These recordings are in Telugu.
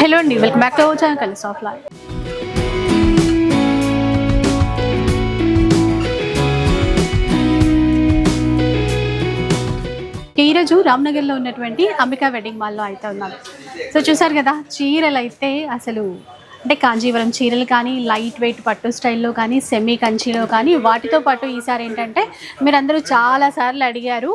హలో అండి welcome back to our channel కలిసి ఆఫ్ ఈరోజు రామ్నగర్లో ఉన్నటువంటి అంబికా వెడ్డింగ్ మాల్లో అయితే ఉన్నాను సో చూసారు కదా చీరలు అయితే అసలు అంటే కాంజీవరం చీరలు కానీ లైట్ వెయిట్ పట్టు స్టైల్లో కానీ సెమీ కంచిలో కానీ వాటితో పాటు ఈసారి ఏంటంటే మీరందరూ చాలాసార్లు అడిగారు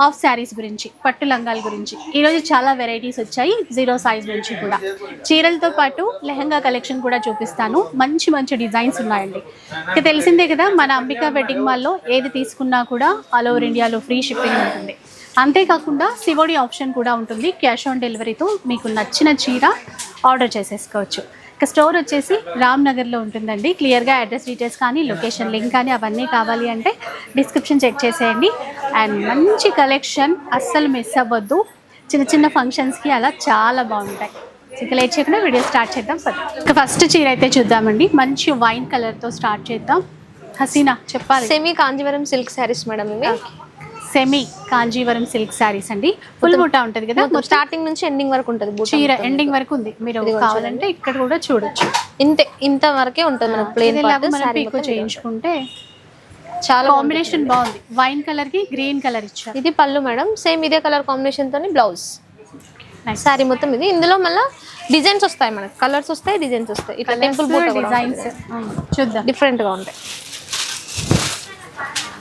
ఆఫ్ శారీస్ గురించి పట్టు లంగాల గురించి. ఈరోజు చాలా వెరైటీస్ వచ్చాయి జీరో సైజ్ నుంచి కూడా. చీరలతో పాటు లెహంగా కలెక్షన్ కూడా చూపిస్తాను. మంచి మంచి డిజైన్స్ ఉన్నాయండి. ఇక తెలిసిందే కదా మన అంబికా వెడ్డింగ్ మాల్లో ఏది తీసుకున్నా కూడా ఆల్ ఓవర్ ఇండియాలో ఫ్రీ షిప్పింగ్ ఉంటుంది. అంతేకాకుండా సివోడి ఆప్షన్ కూడా ఉంటుంది. క్యాష్ ఆన్ డెలివరీతో మీకు నచ్చిన చీర ఆర్డర్ చేసేసుకోవచ్చు. ఇక స్టోర్ వచ్చేసి రామ్ నగర్లో ఉంటుందండి క్లియర్గా అడ్రస్ డీటెయిల్స్ కానీ లొకేషన్ లింక్ కానీ అవన్నీ కావాలి అంటే డిస్క్రిప్షన్ చెక్ చేసేయండి. అండ్ మంచి కలెక్షన్ అస్సలు మిస్ అవ్వద్దు. చిన్న చిన్న ఫంక్షన్స్కి అలా చాలా బాగుంటాయి. ఇక లేట్ చేయకుండా వీడియో స్టార్ట్ చేద్దాం. ఇక ఫస్ట్ చీర అయితే చూద్దామండి. మంచి వైన్ కలర్తో స్టార్ట్ చేద్దాం. హసీనా చెప్పాలి. Semi Kanjeevaram silk sarees madam ఇవి సెమీ కాంజీవరం సిల్క్ శారీస్ అండి. ఫుల్ బుట్ట ఉంటుంది కదా? స్టార్టింగ్ నుంచి ఎండింగ్ వరకు ఉంటుంది చీర ఎండింగ్ వరకు ఉంది. మీరు కావాలంటే ఇక్కడ కూడా చూడొచ్చు. ఇంతే ఇంత వరకే ఉంటుంది మనకు ప్లేన్ మనం పీకో చేయించుకుంటే చాలా కాంబినేషన్ బాగుంది. వైన్ కలర్కి గ్రీన్ కలర్ ఇచ్చారు. ఇది పళ్ళు మేడం. సేమ్ ఇదే కలర్ కాంబినేషన్ తోని బ్లౌజ్. శారీ మొత్తం ఇది. ఇందులో మళ్ళీ డిజైన్స్ వస్తాయి మనకు. కలర్స్ వస్తాయి డిజైన్స్ వస్తాయి. ఇట్లా టెంపుల్ బూట డిజైన్స్ చూద్దాం. డిఫరెంట్గా ఉంటాయి.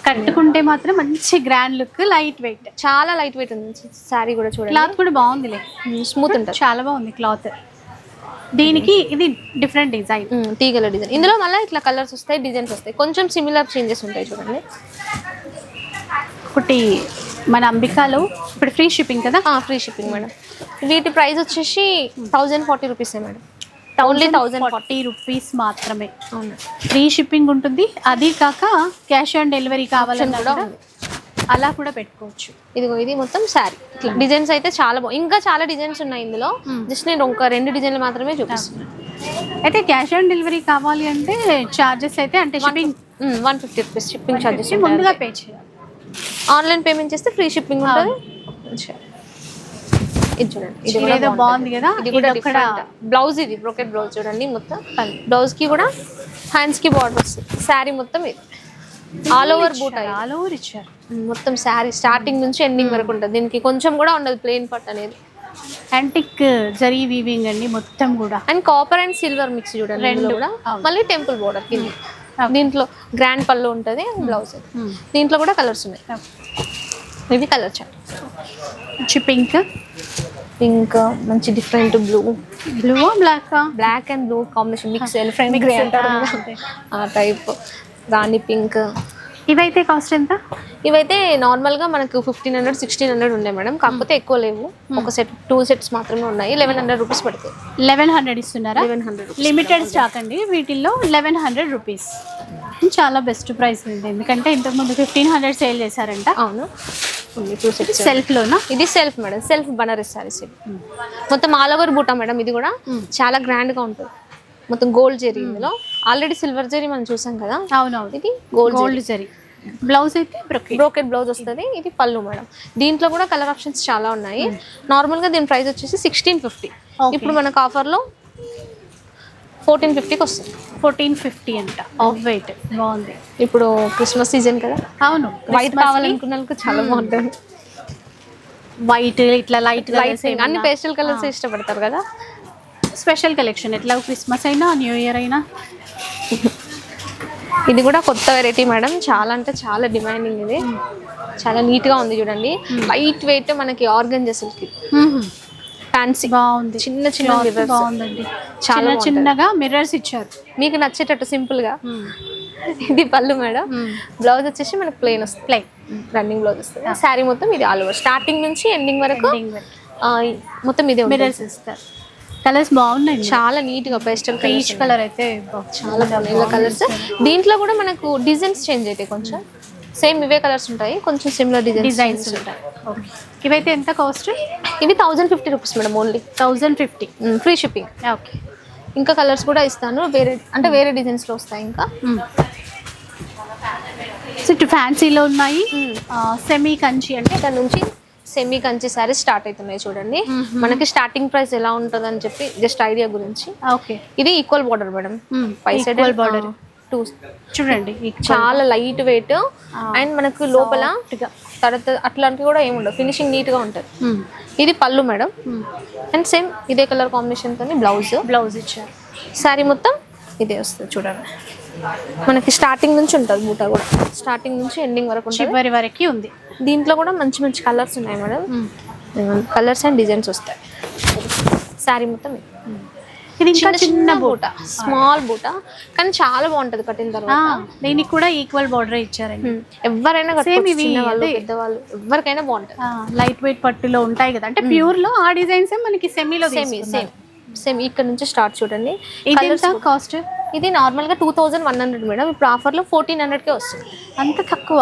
కట్టుకుంటే మాత్రం మంచి గ్రాండ్ లుక్ లైట్ వెయిట్ చాలా లైట్ వెయిట్ ఉంది. శారీ కూడా చూడండి. క్లాత్ కూడా బాగుందిలే. స్మూత్ ఉంటుంది. చాలా బాగుంది క్లాత్ దీనికి ఇది డిఫరెంట్ డిజైన్ తీగల డిజైన్ ఇందులో మళ్ళీ ఇట్లా కలర్స్ వస్తాయి డిజైన్స్ వస్తాయి. కొంచెం సిమిలర్ చేంజెస్ ఉంటాయి చూడండి. ఒకటి మన అంబికాలో ఇప్పుడు ఫ్రీ షిప్పింగ్ కదా? Free shipping madam. వీటి ప్రైస్ వచ్చేసి థౌజండ్ ఫార్టీ రూపీసే madam. Only thousand forty rupees మాత్రమే. ఫ్రీ షిప్పింగ్ ఉంటుంది. అది కాక క్యాష్ ఆన్ డెలివరీ కావాలన్నా కూడా అలా కూడా పెట్టుకోవచ్చు. ఇదిగో ఇది మొత్తం శారీ డిజైన్స్ అయితే చాలా బాగుంది ఇంకా చాలా డిజైన్స్ ఉన్నాయి ఇందులో. జస్ట్ నేను ఒక రెండు డిజైన్లు మాత్రమే చూపిస్తాను అయితే క్యాష్ ఆన్ డెలివరీ కావాలి అంటే చార్జెస్ అయితే అంటే shipping one fifty rupees shipping charges ముందుగా పే చేయాలి. ఆన్లైన్ పేమెంట్ చేస్తే ఫ్రీ షిప్పింగ్ ఉంటుంది. ఇది చూడండి. ఇది ఏదో బాగుంది కదా? ఇది కూడా ఒక్కడ బ్లౌజ్ ఇది బ్రోకెట్ బ్లౌజ్ చూడండి మొత్తం. బ్లౌజ్కి కూడా హ్యాండ్స్కి బార్డర్ వస్తుంది శారీ మొత్తం ఇది. ఆల్ ఓవర్ బూట్ ఆల్ ఓవర్ ఇచ్చారు మొత్తం శారీ స్టార్టింగ్ నుంచి ఎండింగ్ వరకు ఉంటుంది. దీనికి కొంచెం కూడా ఉండదు ప్లెయిన్ పట్ అనేది. యాంటిక్ జరీ వీవింగ్ అండి మొత్తం కూడా. And copper and silver mix చూడండి రెండు. కూడా. మళ్ళీ టెంపుల్ బోర్డర్ కింద. దీంట్లో గ్రాండ్ పళ్ళు ఉంటుంది బ్లౌజ్. దీంట్లో కూడా కలర్స్ ఉన్నాయి. ఇది కలర్ చాట్ పింక్ పింక్ మంచి different blue blue black black and blue combination mix elephant grey అంటారు. ఆ టైప్ రాణి పింక్. ఇవైతే కాస్ట్ ఎంత? ఇవైతే నార్మల్గా మనకు ఫిఫ్టీన్ హండ్రెడ్ సిక్స్టీన్ హండ్రెడ్ ఉన్నాయి మేడం కాకపోతే ఎక్కువ లేవు. ఒక సెట్ టూ సెట్స్ మాత్రమే ఉన్నాయి. లెవెన్ హండ్రెడ్ రూపీస్ పడుతుంది లెవెన్ హండ్రెడ్ ఇస్తున్నారా? లెవెన్ హండ్రెడ్ లిమిటెడ్ స్టాక్ అండి. వీటిల్లో లెవెన్ హండ్రెడ్ రూపీస్ చాలా బెస్ట్ ప్రైస్ ఉంది ఎందుకంటే ఇంతకుముందు ఫిఫ్టీన్ హండ్రెడ్ సేల్ చేశారంట. అవును. సెట్స్ సెల్ఫ్లోనా? ఇది self madam. Self Banaras saris ఇది. మొత్తం ఆల్ ఓవర్ బూటా మేడం. ఇది కూడా చాలా గ్రాండ్గా ఉంటుంది. మొత్తం గోల్డ్ జెరీ ఇందులో. ఆల్రెడీ సిల్వర్ జెరీ మనం చూసాం కదా? అవునవును. ఇది గోల్డ్ గోల్డ్ జరీ బ్లౌజ్ అయితే బ్రొకెట్ బ్రోకెట్ బ్లౌజ్ వస్తుంది. ఇది పళ్ళు మేడం. దీంట్లో కూడా కలర్ ఆప్షన్స్ చాలా ఉన్నాయి. నార్మల్గా దీని ప్రైస్ వచ్చేసి సిక్స్టీన్ ఫిఫ్టీ. ఇప్పుడు మనకు ఆఫర్లో ఫోర్టీన్ ఫిఫ్టీకి వస్తుంది. ఫోర్టీన్ ఫిఫ్టీ అంట. ఆఫ్ వెయిట్ బాగుంది. ఇప్పుడు క్రిస్మస్ సీజన్ కదా? అవును. వైట్ కావాలనుకున్న వాళ్ళకి చాలా బాగుంటుంది. వైట్ ఇట్లా లైట్ లైట్ అన్ని పేస్టల్ కలర్స్ ఇష్టపడతారు కదా? స్పెషల్ కలెక్షన్ ఎట్లా? క్రిస్మస్ అయినా న్యూ ఇయర్ అయినా? ఇది కూడా కొత్త వెరైటీ మేడం చాలా అంటే చాలా డిమాండింగ్ ఇది. చాలా నీట్గా ఉంది చూడండి. లైట్ వెయిట్ మనకి ఆర్గన్ అసలుకి ఫ్యాన్సీ బాగుంది. చిన్న చిన్న. బాగుందండి. చాలా చిన్న చిన్నగా మిర్రర్స్ ఇచ్చారు. మీకు నచ్చేటట్టు సింపుల్గా. ఇది పళ్ళు మేడం. బ్లౌజ్ వచ్చేసి మనకి ప్లెయిన్ వస్తుంది. ప్లే రన్నింగ్ బ్లౌజ్ వస్తుంది. శారీ మొత్తం ఇది ఆల్ ఓవర్ స్టార్టింగ్ నుంచి ఎండింగ్ వరకు మొత్తం ఇదే మిర్రర్స్ ఇస్తారు. కలర్స్ బాగున్నాయి చాలా నీట్గా పేస్టల్ పీచ్ కలర్ అయితే చాలా బాగున్నాయి కలర్స్ దీంట్లో కూడా మనకు డిజైన్స్ చేంజ్ అవుతాయి కొంచెం. సేమ్ ఇవే కలర్స్ ఉంటాయి. కొంచెం సిమిలర్ డిజైన్స్ డిజైన్స్ ఉంటాయి. ఓకే ఇవైతే ఎంత కాస్ట్ ఇవి thousand fifty rupees madam only thousand fifty free shipping okay ఇంకా కలర్స్ కూడా ఇస్తాను. వేరే అంటే వేరే డిజైన్స్లో వస్తాయి ఇంకా. సో ఇటు ఫ్యాన్సీలో ఉన్నాయి. సెమీ కంచి అంటే? దాని నుంచి సెమీ కంచి శారీ స్టార్ట్ అవుతున్నాయి చూడండి. మనకి స్టార్టింగ్ ప్రైస్ ఎలా ఉంటుంది అని చెప్పి జస్ట్ ఐడియా గురించి. ఓకే ఇది ఈక్వల్ బార్డర్ మేడం పై సైడ్ బార్డర్ టూ చూడండి చాలా లైట్ వెయిట్ అండ్ మనకు లోపల తర్వాత అట్లాంటివి కూడా ఏముండవు ఫినిషింగ్ నీట్గా ఉంటుంది మ్మ్. ఇది పళ్ళు మేడం. అండ్ సేమ్ ఇదే కలర్ కాంబినేషన్ తోని బ్లౌజ్ బ్లౌజ్ ఇచ్చారు. శారీ మొత్తం ఇదే వస్తుంది చూడండి. మనకి స్టార్టింగ్ నుంచి ఉంటుంది బూట కూడా. స్టార్టింగ్ నుంచి ఎండింగ్ వరకు ఉంటుంది. చివరి వరకు ఉంది. దీంట్లో కూడా మంచి మంచి కలర్స్ ఉన్నాయి మేడం. కలర్స్ అండ్ డిజైన్స్ వస్తాయి. శారీ మొత్తం ఇది. ఇంకా చిన్న బూట. స్మాల్ బూట. కానీ చాలా బాగుంటది కట్టిన తర్వాత. దీనికి కూడా ఈక్వల్ బార్డర్ ఇచ్చారండి. ఎవరైనా. పెద్దవాళ్ళు ఎవరికైనా బాగుంటది. లైట్ వెయిట్ పట్టులో ఉంటాయి కదా. అంటే ప్యూర్లో ఆ డిజైన్స్ మనకి సెమీలో సేమ్ సేమ్ సేమ్ ఇక్కడ నుంచి స్టార్ట్ చూడండి. ఇది ఎంత కాస్ట్ ఇది నార్మల్గా two thousand one hundred madam. ఇప్పుడు ఆఫర్లో ఫోర్టీన్ హండ్రెడ్ కే వస్తుంది. అంత తక్కువ?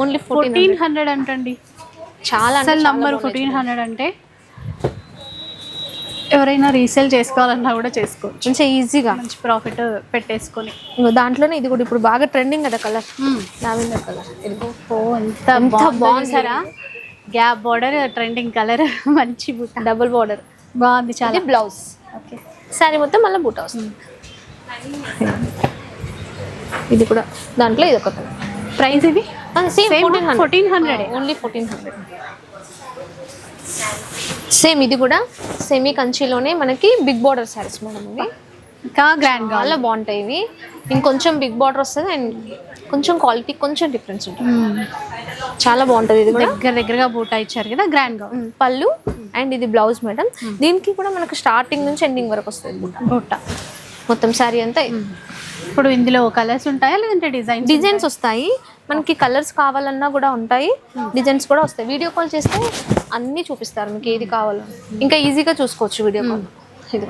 ఓన్లీ ఫోర్టీన్ హండ్రెడ్ అంటండి. చాలా అసలు నంబర్ ఫోర్టీన్ హండ్రెడ్ అంటే? ఎవరైనా రీసేల్ చేసుకోవాలన్నా కూడా చేసుకోవచ్చు. మంచిగా ఈజీగా. మంచి ప్రాఫిట్ పెట్టేసుకొని. దాంట్లోనే ఇది కూడా ఇప్పుడు బాగా ట్రెండింగ్ కదా కలర్ లావెండర్ కలర్ ఓ ఎంత బాగుంది సరా గ్యాప్ బార్డర్ ట్రెండింగ్ కలర్ మంచి బుట్ట డబుల్ బార్డర్ బాగుంది చాలా. Blouse okay. శారీ మొత్తం మళ్ళీ బూట వస్తుంది. ఇది కూడా దాంట్లో ఇది ఒక కలర్ ప్రైస్ ఇది same fourteen hundred 1400. Only fourteen hundred same ఇది కూడా. సెమీ కంచిలోనే మనకి బిగ్ బార్డర్ శారీస్ మేడం ఇవి. ఇంకా గ్రాండ్ చాలా బాగుంటాయి ఇవి. ఇంకొంచెం బిగ్ బార్డర్ వస్తుంది అండ్ కొంచెం క్వాలిటీ కొంచెం డిఫరెన్స్ ఉంటుంది. చాలా బాగుంటుంది ఇది కూడా. దగ్గర దగ్గరగా బూటా ఇచ్చారు కదా గ్రాండ్గా ఉమ్, పళ్ళు అండ్ ఇది బ్లౌజ్ మేడం. దీనికి కూడా మనకు స్టార్టింగ్ నుంచి ఎండింగ్ వరకు వస్తుంది బుట్ట బూట. మొత్తం శారీ అంతా. ఇప్పుడు ఇందులో కలర్స్ ఉంటాయా లేదంటే డిజైన్ డిజైన్స్ వస్తాయి. మనకి కలర్స్ కావాలన్నా కూడా ఉంటాయి. డిజైన్స్ కూడా వస్తాయి. వీడియో కాల్ చేస్తే అన్నీ చూపిస్తారు మీకు ఏది కావాలో. ఇంకా ఈజీగా చూసుకోవచ్చు వీడియో కాల్ ఇది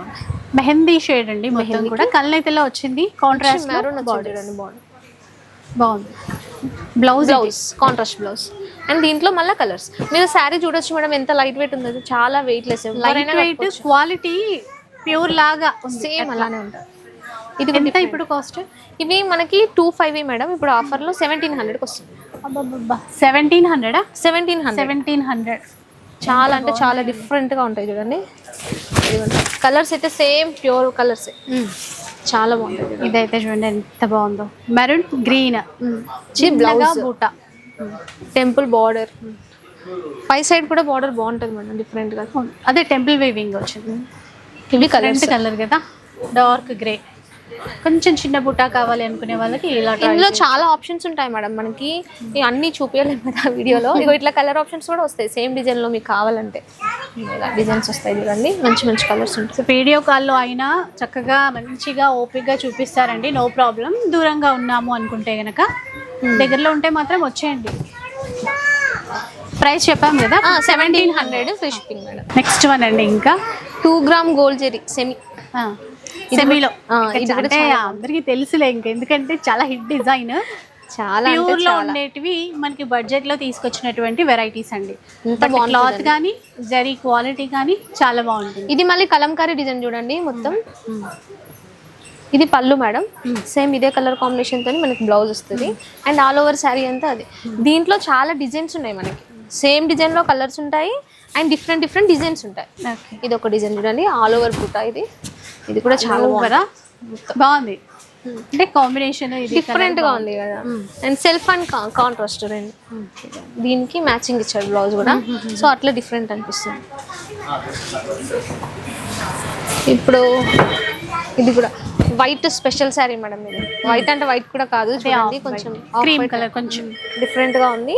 మెహందీ షేడ్ అండి మొత్తం కూడా. కళ్ళనైతేలో వచ్చింది. కాంట్రాస్ట్ బాగుంది. Blouse blouse contrast blouse and దీంట్లో మళ్ళీ కలర్స్ మీరు శారీ చూడొచ్చు మేడం ఎంత లైట్ వెయిట్ ఉందో. చాలా weight less light weight quality pure లాగా సేమ్ అలానే ఉంటుంది. ఇది ఎంత ఇప్పుడు కాస్ట్ ఇవి మనకి టూ ఫైవ్ మేడం. ఇప్పుడు ఆఫర్లో సెవెంటీన్ హండ్రెడ్కి వస్తుంది. సెవెంటీన్ హండ్రెడా సెవెంటీన్ హండ్రెడ్ సెవెంటీన్ హండ్రెడ్ చాలా అంటే చాలా డిఫరెంట్గా ఉంటాయి చూడండి. కలర్స్ అయితే సేమ్ ప్యూర్ కలర్స్ చాలా బాగుంటాయి. ఇదైతే చూడండి ఎంత బాగుందో. మెరూన్ గ్రీన్ బ్లౌజ్ బూట. టెంపుల్ బార్డర్ పై సైడ్ కూడా బార్డర్ బాగుంటుంది మేడం డిఫరెంట్గా అదే టెంపుల్ వేవింగ్ వచ్చింది. ఇవి కలర్స్ కరెంట్ కలర్ కదా? డార్క్ గ్రే కొంచెం చిన్న బుట్ట కావాలి అనుకునే వాళ్ళకి ఇలా ఇందులో చాలా ఆప్షన్స్ ఉంటాయి మేడం మనకి అన్ని చూపించలేము కదా వీడియోలో. ఇగో ఇట్లా కలర్ ఆప్షన్స్ కూడా వస్తాయి. సేమ్ డిజైన్లో మీకు కావాలంటే. ఇలా డిజైన్స్ వస్తాయి చూడండి. మంచి మంచి కలర్స్ ఉంటాయి. సో వీడియో కాల్లో అయినా చక్కగా మంచిగా ఓపిక్గా చూపిస్తారండి. నో ప్రాబ్లం దూరంగా ఉన్నాము అనుకుంటే గనక దగ్గరలో ఉంటే మాత్రం వచ్చేయండి. ప్రైస్ చెప్పాం కదా? Seventeen hundred free shipping madam next one అండి ఇంకా. Two gram gold zari semi సెమీలో అంటే అందరికీ తెలుసులే ఇంకా. ఎందుకంటే చాలా హిట్ డిజైన్. చాలా అంటే ప్యూర్లో ఉండేటివి మనకి బడ్జెట్లో తీసుకొచ్చినటువంటి వెరైటీస్ అండి. క్లాత్ కానీ జరీ క్వాలిటీ కానీ చాలా బాగుంటుంది. ఇది మళ్ళీ కలంకారీ డిజైన్ చూడండి మొత్తం. ఇది పళ్ళు మేడం. సేమ్ ఇదే కలర్ కాంబినేషన్ తోని మనకి బ్లౌజ్ వస్తుంది. అండ్ ఆల్ ఓవర్ శారీ అంతా అది. దీంట్లో చాలా డిజైన్స్ ఉన్నాయి మనకి. సేమ్ డిజైన్లో కలర్స్ ఉంటాయి. అండ్ డిఫరెంట్ డిఫరెంట్ డిజైన్స్ ఉంటాయి. ఇది ఒక డిజైన్ చూడండి. ఆల్ ఓవర్ బుట్ట ఇది. ఇది కూడా చాలా కదా? బాగుంది. అంటే కాంబినేషన్ డిఫరెంట్గా ఉంది కదా. అండ్ సెల్ఫ్ అండ్ కాంట్రాస్ట్ రెండు. దీనికి మ్యాచింగ్ ఇచ్చాడు బ్లౌజ్ కూడా. సో అట్లా డిఫరెంట్ అనిపిస్తుంది. ఇప్పుడు ఇది కూడా వైట్ స్పెషల్ శారీ మేడం ఇది. వైట్ అంటే వైట్ కూడా కాదు చూడండి కొంచెం క్రీమ్ కలర్ కొంచెం. డిఫరెంట్గా ఉంది.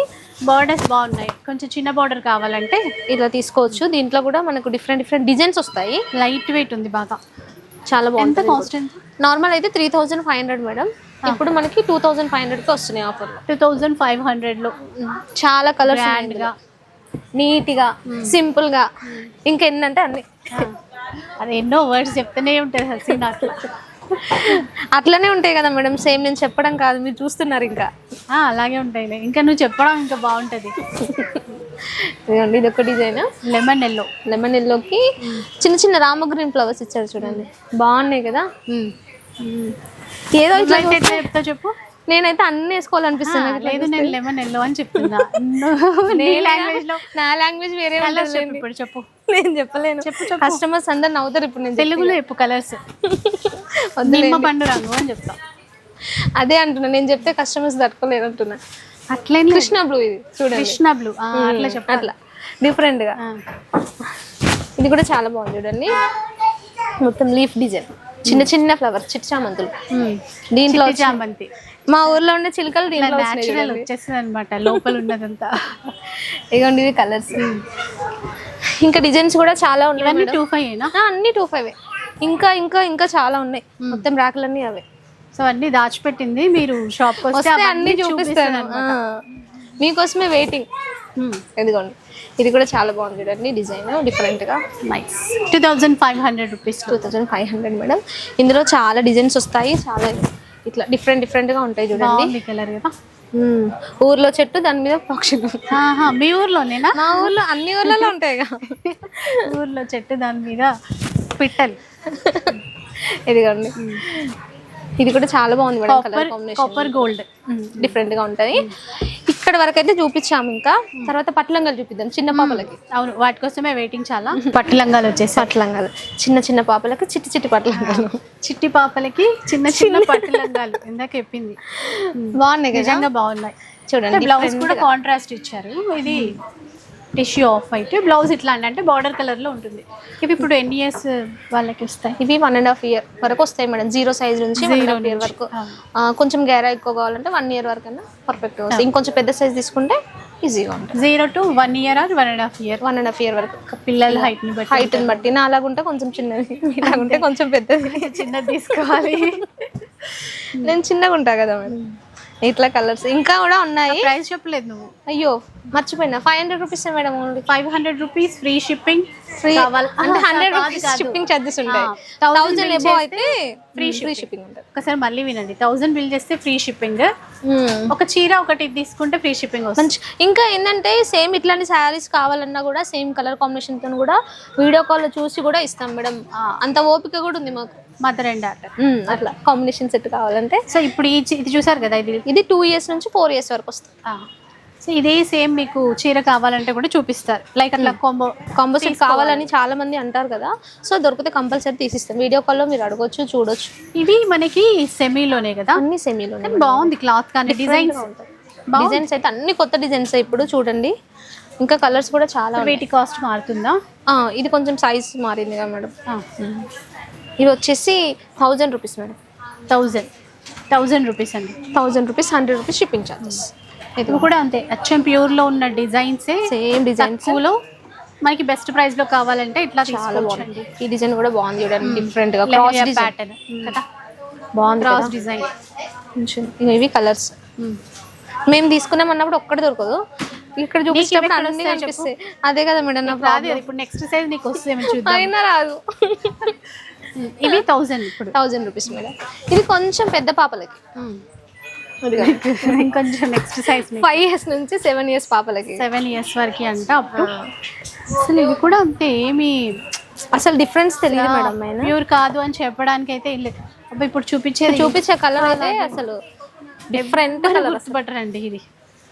బార్డర్స్ బాగున్నాయి. కొంచెం చిన్న బార్డర్ కావాలంటే ఇలా తీసుకోవచ్చు. దీంట్లో కూడా మనకు డిఫరెంట్ డిఫరెంట్ డిజైన్స్ వస్తాయి. లైట్ వెయిట్ ఉంది బాగా. చాలా ఎంత బాగుంటుంది. కాస్ట్ నార్మల్ అయితే three thousand five hundred madam ఇప్పుడు మనకి టూ థౌజండ్ ఫైవ్ హండ్రెడ్కి వస్తున్నాయి ఆఫర్లో టూ థౌజండ్ ఫైవ్ హండ్రెడ్లో. చాలా కలర్స్ Grand గా. నీట్గా సింపుల్గా ఇంకెన్నంటే అన్ని. అది ఎన్నో వర్డ్స్ చెప్తూనే ఉంటుంది హసీన్ అట్లనే ఉంటాయి కదా మేడం సేమ్ నేను చెప్పడం కాదు మీరు చూస్తున్నారు ఇంకా. అలాగే ఉంటాయిలే. ఇంకా నువ్వు చెప్పడం ఇంకా బాగుంటది. ఇది ఒక డిజైన్ లెమన్ ఎల్లో లెమన్ ఎల్లోకి చిన్న చిన్న రామ గ్రీన్ ఫ్లవర్స్ ఇచ్చారు చూడండి. బాగున్నాయి కదా? ఏదో ఇట్లా చెప్తా చెప్పు? నేనైతే అన్ని వేసుకోవాలనిపిస్తుంది లేదు. నేను లెమన్ ఎల్లో అని చెప్తున్నా. నీ లాంగ్వేజ్ వేరే చెప్పు ఇప్పుడు చెప్పు. నేను చెప్పలేను. కస్టమర్స్ అందరు నవ్వుతారు ఇప్పుడు నేను తెలుగులో చెప్పు కలర్స్ పండు రంగు అని చెప్తా. అదే అంటున్నా నేను చెప్తే కస్టమర్స్ తట్టుకోలేరు అంటున్నా. అట్లేం. కృష్ణ బ్లూ ఇది చూడండి. కృష్ణ బ్లూ అట్లా చెప్పు అట్లా. డిఫరెంట్గా. ఆ. ఇది కూడా చాలా బాగుంది చూడండి. మొత్తం లీఫ్ డిజైన్ చిన్న చిన్న ఫ్లవర్స్ చిట్టి చామంతులు. దీంట్లో చామంతి. మా ఊర్లో ఉండే చిలుకలు దీంట్లో న్యాచురల్. వచ్చేస్తుంది అనమాట లోపల ఉన్నదంతా. ఇదిగోండి ఇవి కలర్స్ ఇంకా డిజైన్స్ కూడా చాలా ఉన్నాయి. టూ ఫైవ్ అన్ని టూ ఫైవ్ ఇంకా ఇంకా ఇంకా చాలా ఉన్నాయి. మొత్తం ర్యాకులన్నీ అవే. సో అన్ని దాచిపెట్టింది మీరు షాప్ వస్తే అన్ని చూపిస్తాను. మీకోసమే వెయిటింగ్ ఇదిగోండి. ఇది కూడా చాలా బాగుంది చూడండి డిజైన్ డిఫరెంట్గా. Nice two thousand five hundred rupees two thousand five hundred madam. ఇందులో చాలా డిజైన్స్ వస్తాయి చాలా ఇట్లా డిఫరెంట్ డిఫరెంట్గా ఉంటాయి చూడండి. కలర్ కదా. ఊర్లో చెట్టు దాని మీద పక్షులు మీ ఊర్లోనేనా? మా ఊర్లో అన్ని ఊర్లలో ఉంటాయి ఊర్లో చెట్టు దాని మీద పిట్టలు. ఇదిగోండి. ఇది కూడా చాలా బాగుంది madam colour combination copper gold డిఫరెంట్గా ఉంటది. ఇక్కడ వరకు అయితే చూపించాము ఇంకా. తర్వాత పట్లంగాలు చూపిద్దాం చిన్న పాపలకి. అవును వాటి కోసమే వెయిటింగ్ చాలా. పట్టు లంగాలు వచ్చేసి పట్లంగాలు. చిన్న చిన్న పాపలకి చిట్టి చిట్టి పట్లంగాలు. చిట్టి పాపలకి చిన్న చిన్న పట్టు లంగాలు ఇందాక చెప్పింది. బాగున్నాయి కదా? నిజంగా బాగున్నాయి. చూడండి బ్లౌజ్ కూడా కాంట్రాస్ట్ ఇచ్చారు. ఇది టిష్యూ ఆఫ్ వైట్ బ్లౌజ్ ఇట్లా అంటే బార్డర్ కలర్లో ఉంటుంది. ఇవి ఇప్పుడు ఎన్ని ఇయర్స్ వాళ్ళకి వస్తాయి? ఇవి వన్ అండ్ హాఫ్ ఇయర్ వరకు వస్తాయి మేడం. జీరో సైజ్ నుంచి వన్ అండ్ హాఫ్ ఇయర్ వరకు. కొంచెం గేరా ఎక్కువ కావాలంటే వన్ ఇయర్ వరకు అయినా పర్ఫెక్ట్ వస్తాయి. ఇంకొంచెం పెద్ద సైజ్ తీసుకుంటే ఈజీగా ఉంటుంది. Zero to one year or one and half year one and half year వరకు. పిల్లల హైట్ని బట్టి హైట్ బట్టి. నా అలాగుంటే కొంచెం చిన్నది. ఇలాగుంటే కొంచెం పెద్దది. చిన్నది తీసుకోవాలి. నేను చిన్నగా ఉంటా కదా మేడం. ఇట్లా కలర్స్ ఇంకా కూడా ఉన్నాయి. ప్రైస్ చెప్పలేదు నువ్వు. అయ్యో మర్చిపోయినా. Five hundred rupees madam only. Five hundred rupees free shipping free అంటే హండ్రెడ్ రూపీస్. షిప్పింగ్ ఛార్జెస్ ఉంటాయి. థౌసండ్ ఎబో అయితే ఫ్రీ ఫ్రీ షిప్పింగ్ ఉంటుంది. ఒకసారి మళ్ళీ వినండి. థౌసండ్ బిల్ చేస్తే ఫ్రీ షిప్పింగ్ ఒక చీర ఒకటి తీసుకుంటే ఫ్రీ షిప్పింగ్ వస్తుంది. మంచి ఇంకా ఏంటంటే సేమ్ ఇట్లాంటి శారీస్ కావాలన్నా కూడా సేమ్ కలర్ కాంబినేషన్తో కూడా వీడియో కాల్ చూసి కూడా ఇస్తాం మేడం. అంత ఓపిక కూడా ఉంది మాకు. మదర్ అండ్ డాటర్ అట్లా. కాంబినేషన్ సెట్ కావాలంటే సో ఇప్పుడు ఇది చూసారు కదా ఇది? ఇది టూ ఇయర్స్ నుంచి ఫోర్ ఇయర్స్ వరకు వస్తుంది. సో ఇదే సేమ్ మీకు చీర కావాలంటే కూడా చూపిస్తారు. లైక్ అట్లా కాంబో కాంబో సెట్ కావాలని చాలా మంది అంటారు కదా. సో దొరికితే కంపల్సరీ తీసిస్తాం. వీడియో కాల్లో మీరు అడగొచ్చు చూడొచ్చు. ఇవి మనకి సెమీలోనే కదా? అన్ని సెమీలో కానీ బాగుంది క్లాత్ కానీ. డిజైన్స్ డిజైన్స్ అయితే అన్ని కొత్త డిజైన్స్ ఇప్పుడు చూడండి. ఇంకా కలర్స్ కూడా చాలా. వీటి కాస్ట్ మారుతుందా? ఇది కొంచెం సైజ్ మారింది కదా మేడం ఇవి వచ్చేసి thousand rupees madam. Thousand. Thousand rupees అండి. Thousand rupees hundred rupees shipping charges ఇవి కూడా అంతే. అచ్చం ప్యూర్లో ఉన్న డిజైన్సే సేమ్ డిజైన్స్. తక్కువలో. మనకి బెస్ట్ ప్రైస్లో కావాలంటే ఇట్లా చాలా బాగుంది. ఈ డిజైన్ కూడా బాగుంది చూడండి. డిఫరెంట్గా. క్రాస్ ప్యాటర్న్ కదా? బాగుంది క్రాస్ డిజైన్ ఇవి కలర్స్ మేము. తీసుకున్నాం అన్నప్పుడు ఒక్కటి దొరకదు. ఇక్కడ చూపించినప్పుడు అన్ని కనిపిస్తాయి. అదే కదా మేడం ఇప్పుడు నెక్స్ట్ సైజ్ నీకు చూద్దాం. అయినా రాదు. ఇవి థౌజండ్ ఇప్పుడు. థౌజండ్ రూపీస్ మేడం ఇది కొంచెం పెద్ద పాపలకి. ఇంకొంచెం నెక్స్ట్ సైజ్ ఫైవ్ ఇయర్స్ నుంచి సెవెన్ ఇయర్స్ పాపలకి. సెవెన్ ఇయర్స్ వరకు అంట అప్పుడు అసలు ఇవి కూడా అంతే ఏమి అసలు డిఫరెన్స్ తెలియదు మేడం ప్యూర్ కాదు అని చెప్పడానికి అయితే లేదు అబ్బా ఇప్పుడు చూపించేది చూపించే కలర్ అయితే అసలు డిఫరెంట్ కలర్ గుర్తుపట్టరండి ఇది.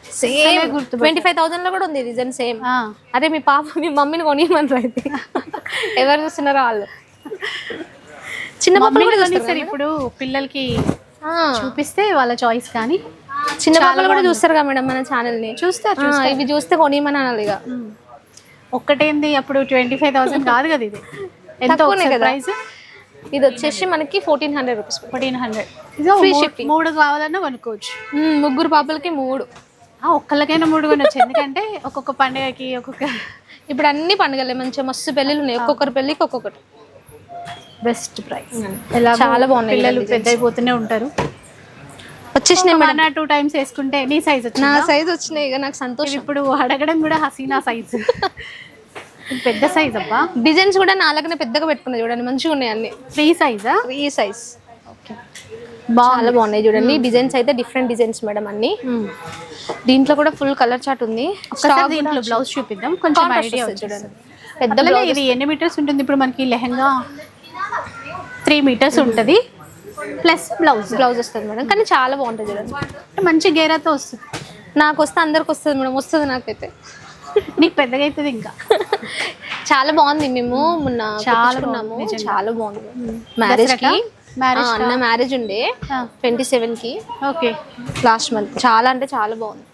సేమ్ ట్వంటీ ఫైవ్ థౌసండ్లో కూడా ఉంది డిజైన్ సేమ్ అరే మీ పాప మీ మమ్మీని కొనియమని అయితే. ఎవరు చూస్తున్నారో వాళ్ళు. చిన్న పాపలు కూడా ఇప్పుడు పిల్లలకి చూపిస్తే వాళ్ళ చాయిస్ కానీ చిన్న పాపలు కూడా చూస్తారు కదా మేడం మన ఛానల్ని? చూస్తారు ఇవి చూస్తే కొనియమని అనాలి ఇక. ఒక్కటేంది? అప్పుడు ట్వంటీ ఫైవ్ థౌసండ్ కాదు కదా ఇది. ఎంత. ప్రైస్ ఇది వచ్చేసి మనకి fourteen hundred rupees fourteen hundred Free shipping. మూడు కావాలన్నా కొనుక్కోవచ్చు. ముగ్గురు పాపలకి మూడు. ఆ, ఒక్కళ్ళకైనా మూడు కొనొచ్చు. ఎందుకంటే ఒక్కొక్క పండుగకి ఒక్కొక్క ఇప్పుడు అన్ని పండుగలే మంచిగా మస్తు పెళ్ళిళ్ళు ఉన్నాయి. ఒక్కొక్కరి పెళ్ళికి ఒక్కొక్కటి. Best price. ఎలా చాలా బాగున్నాయి పిల్లలు పెద్ద అయిపోతూనే ఉంటారు. వచ్చేసినాయి ఆర్ టూ టైమ్స్ వేసుకుంటే నీ సైజ్ నా సైజ్ వచ్చినాయి ఇక నాకు సంతోషం. ఇప్పుడు అడగడం కూడా హసీనా సైజ్ పెద్ద సైజ్ అబ్బా. డిజైన్స్ కూడా నాలుగనే పెద్దగా పెట్టుకున్నాయి చూడండి మంచిగా ఉన్నాయి అన్ని. ఫ్రీ సైజా ఈ సైజ్ చాలా బాగున్నాయి చూడండి డిజైన్స్ అయితే డిఫరెంట్ డిజైన్స్ మేడం అన్ని. దీంట్లో కూడా ఫుల్ కలర్ చాట్ ఉంది. దీంట్లో బ్లౌజ్ చూపిద్దాం కొంచెం ఐడియా చూడండి. పెద్ద ఇది ఎన్ని మీటర్స్ ఉంటుంది ఇప్పుడు మనకి లెహంగా? త్రీ మీటర్స్ ఉంటుంది. ప్లస్ బ్లౌజ్ బ్లౌజ్ వస్తుంది మేడం. కానీ చాలా బాగుంటుంది చూడండి. మంచి గేరాతో వస్తుంది. నాకు వస్తే అందరికి వస్తుంది మేడం. వస్తుంది నాకైతే. నీకు పెద్దగా అవుతుంది ఇంకా. చాలా బాగుంది మేము మొన్న చాలా కుట్టించుకున్నాము. బాగుంది నిజంగా. చాలా బాగుంది. మ్యారేజ్కి దసరాకా? Marriage ఆ, అన్న మ్యారేజ్ ఉండే. ట్వంటీ సెవెన్కి. ఓకే. Last month. చాలా అంటే చాలా బాగుంది.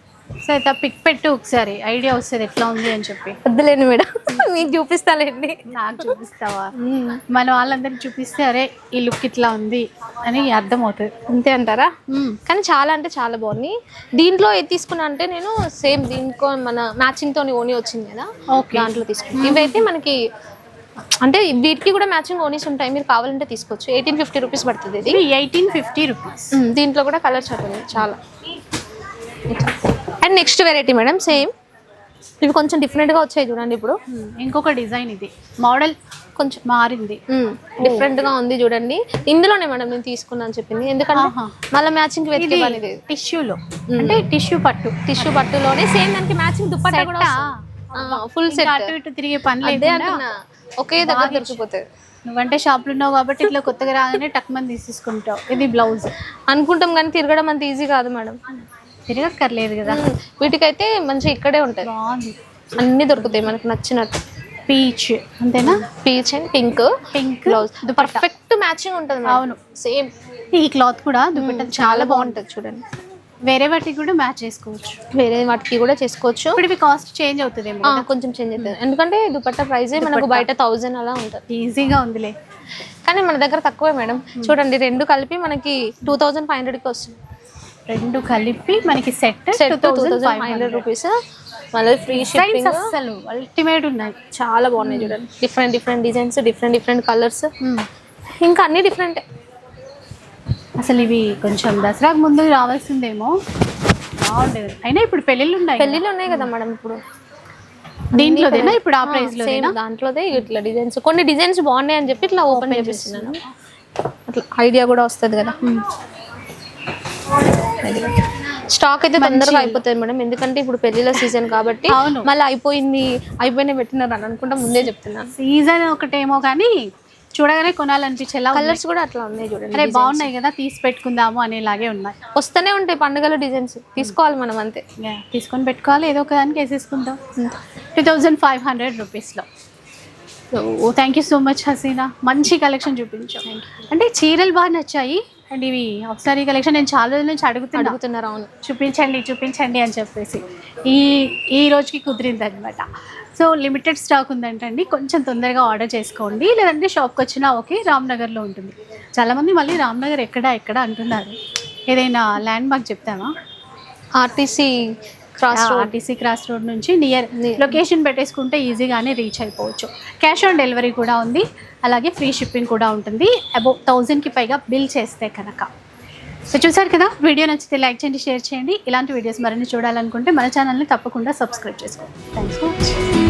సో అయితే పిక్ పెట్టు ఒకసారి. ఐడియా వస్తుంది ఎట్లా ఉంది అని చెప్పి. వద్దులేండి మేడం. మీకు చూపిస్తాలేండి. నాకు చూపిస్తావా? మన వాళ్ళందరికి చూపిస్తే అరే ఈ లుక్ ఇట్లా ఉంది అని అర్థమవుతుంది. అంతే అంటారా? కానీ చాలా అంటే చాలా బాగుంది. దీంట్లో ఏది తీసుకున్నా అంటే నేను సేమ్ దీనికో మన మ్యాచింగ్ తోని ఓనీ వచ్చింది కదా ఓకే. దాంట్లో తీసుకున్నాను ఇవైతే మనకి అంటే వీటికి కూడా మ్యాచింగ్ ఓనీస్ ఉంటాయి. మీరు కావాలంటే తీసుకోవచ్చు. ఎయిటీన్ ఫిఫ్టీ రూపీస్ పడుతుంది ఇది. Eighteen fifty rupees. దీంట్లో కూడా కలర్స్ ఉంటుంది చాలా. And next variety madam same. ఇవి కొంచెం డిఫరెంట్గా వచ్చాయి చూడండి ఇప్పుడు. ఇంకొక డిజైన్ ఇది. మోడల్ కొంచెం మారింది. డిఫరెంట్గా ఉంది చూడండి. ఇందులోనే మేడం నేను తీసుకున్నాను చెప్పింది. ఎందుకంటే. మళ్ళీ మ్యాచింగ్ వెతికే టిష్యూలో. అంటే టిష్యూ పట్టు. టిష్యూ బట్టులోనే సేమ్ దానికి మ్యాచింగ్ దుప్పట్టా కూడా ఫుల్ సెట్ అటు ఇటు తిరిగే పని లేకుండా ఒకే దగ్గర దొరికిపోతుంది నువ్వంటే షాప్లో ఉన్నావు కాబట్టి ఇట్లా కొత్తగా రాగానే టక్ మంది తీసేసుకుంటావు. ఇది బ్లౌజ్ అనుకుంటాం కానీ తిరగడం అంత ఈజీ కాదు మేడం. తిరగక్కర్లేదు కదా. వీటికైతే మంచిగా ఇక్కడే ఉంటాయి. బాగుంది. అన్ని దొరుకుతాయి మనకు నచ్చినట్టు. పీచ్ అంతేనా? Peach and pink. Pink blouse. Perfect matching ఉంటుంది అవును. సేమ్ ఈ క్లాత్ కూడా దుపట్టా చాలా బాగుంటుంది చూడండి. వేరే వాటికి కూడా మ్యాచ్ చేసుకోవచ్చు. వేరే వాటికి కూడా చేసుకోవచ్చు. ఇప్పుడు ఇవి కాస్ట్ చేంజ్ అవుతుందేమో కొంచెం చేంజ్ అవుతుంది. ఎందుకంటే దుపట్టా ప్రైజే మనకు బయట థౌజండ్ అలా ఉంటుంది. ఈజీగా ఉందిలే. కానీ మన దగ్గర తక్కువే మేడం. చూడండి రెండు కలిపి మనకి టూ థౌజండ్ ఫైవ్ హండ్రెడ్కి వస్తుంది. రెండు కలిపి మనకి set set five hundred rupees మళ్ళీ ఫ్రీ షిప్పింగ్ అస్సలు అల్టిమేట్ ఉన్నాయి. చాలా బాగున్నాయి చూడండి. Different different designs different different colours ఇంకా అన్ని డిఫరెంట్ అసలు ఇవి కొంచెం దసరాకు ముందు రావాల్సిందేమో. బాగుండేది అయినా ఇప్పుడు పెళ్ళిళ్ళు ఉన్నాయి. పెళ్ళిళ్ళు ఉన్నాయి కదా మేడం ఇప్పుడు. దీంట్లోదేనా? ఇప్పుడు ఆ ప్రైస్లో దాంట్లోదే ఇట్లా డిజైన్స్ కొన్ని డిజైన్స్ బాగున్నాయి అని చెప్పి ఇట్లా ఓపెన్ చేపిస్తున్నాను అట్లా ఐడియా కూడా వస్తుంది కదా. స్టాక్ అయితే తొందరగా అయిపోతుంది మేడం. ఎందుకంటే ఇప్పుడు పెళ్ళిళ్ళ సీజన్ కాబట్టి. మళ్ళీ అయిపోయింది అయిపోయినా పెట్టినారు అని అనుకుంటా ముందే చెప్తున్నాను సీజన్ ఒకటేమో కానీ చూడగానే కొనాలనిపించేలా. కలర్స్ కూడా అట్లా ఉన్నాయి చూడండి అరే బాగున్నాయి కదా తీసి పెట్టుకుందాము అనేలాగే ఉన్నాయి. వస్తూనే ఉంటాయి పండుగల డిజైన్స్ తీసుకోవాలి మనం అంతే. తీసుకొని పెట్టుకోవాలి ఏదో ఒక దానికి వేసేసుకుంటాం టూ థౌజండ్ ఫైవ్ హండ్రెడ్ రూపీస్లో thank you so much Hasina. మంచి కలెక్షన్ చూపించాం అంటే చీరలు బాగా నచ్చాయి అండ్ ఇవి ఒకసారి కలెక్షన్ నేను చాలా రోజుల నుంచి అడుగుతున్నా. అడుగుతున్నారు అవును. చూపించండి చూపించండి అని చెప్పేసి. ఈ ఈ రోజుకి కుదిరింది అనమాట సో లిమిటెడ్ స్టాక్ ఉందంటండి. కొంచెం తొందరగా ఆర్డర్ చేసుకోండి. లేదంటే షాప్కి వచ్చినా ఓకే రామ్నగర్లో ఉంటుంది. చాలామంది మళ్ళీ రామ్నగర్ ఎక్కడ ఎక్కడ అంటున్నారు. ఏదైనా ల్యాండ్ మార్క్ చెప్తామా RTC cross RTC cross road నుంచి నియర్ లొకేషన్ పెట్టేసుకుంటే ఈజీగానే రీచ్ అయిపోవచ్చు. క్యాష్ ఆన్ డెలివరీ కూడా ఉంది. అలాగే ఫ్రీ షిప్పింగ్ కూడా ఉంటుంది. అబౌవ్ థౌజండ్కి పైగా బిల్ చేస్తే కనుక. సో చూసారు కదా? వీడియో నచ్చితే లైక్ చేయండి షేర్ చేయండి. ఇలాంటి వీడియోస్ మరిన్ని చూడాలనుకుంటే మన ఛానల్ని తప్పకుండా సబ్స్క్రైబ్ చేసుకోండి. Thanks for watching